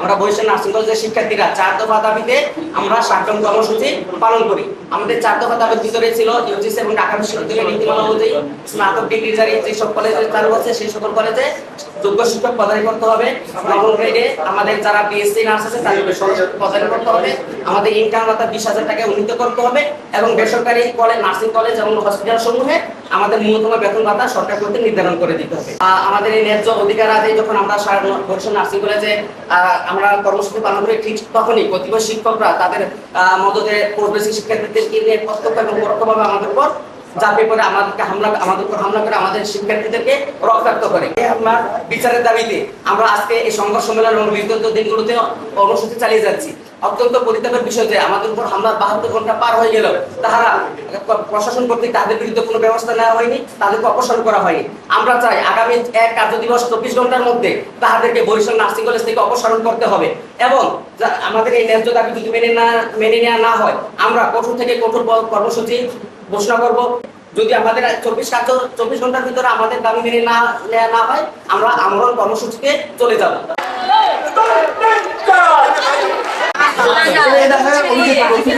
আমরা বরিশাল নার্সিং কলেজের শিক্ষার্থীরা চার দফা দাবিতে আমরা সাতজন কর্মসূচি পালন করি। আমাদের চার দফা দাবির ভিতরে ছিল ইউজিসি এবং ঢাকা বিশ্ববিদ্যালয়ের নীতিমালা অনুযায়ী স্নাতক ডিগ্রি জারি যে সব কলেজে চালু আছে সেই সকল কলেজে যোগ্য শিক্ষক প্রদান করতে হবে। আমাদের যারা বিএসসি নার্স আছে, তাদের প্রদান করতে হবে। আমাদের বিশ হাজার উন্নীত করতে হবে এবং বেসরকারি কলেজ নার্সিং কলেজ এবং হসপিটাল সমূহে আমাদের ন্যূনতম বেতন ভাতা সরকার নির্ধারণ করে দিতে হবে। আমাদের এই ন্যায্য অধিকার আদায় যখন আমরা নার্সিং কলেজে আমরা কর্মসূচি পালন করি, ঠিক তখনই কতিপয় শিক্ষকরা তাদের মদতে প্রবেশী শিক্ষার্থীদেরকে নিয়ে প্রত্যক্ষ এবং পরোক্ষভাবে আমাদের উপর চাপে পড়ে আমাদেরকে হামলা আমাদের উপর হামলা করে আমাদের শিক্ষার্থীদেরকে রক্তাক্ত করে। আমরা বিচারের দাবিতে আমরা আজকে এই সংঘর্ষ সম্মেলন এবং বিগত দিনগুলোতে কর্মসূচি চালিয়ে যাচ্ছি। অত্যন্ত পরিতাপের বিষয় যে আমাদের উপর হামলা বাহাত্তর ঘণ্টা পার হয়ে গেল। তাহারা প্রশাসন কর্তৃক তাদের বিরুদ্ধে কোনো ব্যবস্থা নেওয়া হয়নি তাদেরকে অপসারণ করা হয়নি আমরা চাই আগামী এক কার্য দিবস চব্বিশ ঘণ্টার মধ্যে তাহাদেরকে বরিশাল নার্সিং কলেজ থেকে অপসারণ করতে হবে এবং আমাদের এই ন্যায্য দাবি যদি মেনে না মেনে নেওয়া না হয় আমরা কঠোর থেকে কঠোর কর্মসূচি ঘোষণা করব যদি আমাদের চব্বিশ কার্য চব্বিশ ঘণ্টার ভিতরে আমাদের দাবি মেনে না নেওয়া না হয় আমরা আমরণ কর্মসূচিতে চলে যাব আমাদের দাবি মানা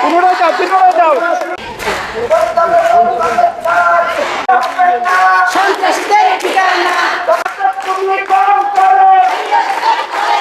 পুনরায় যাও পুনরায় যাও।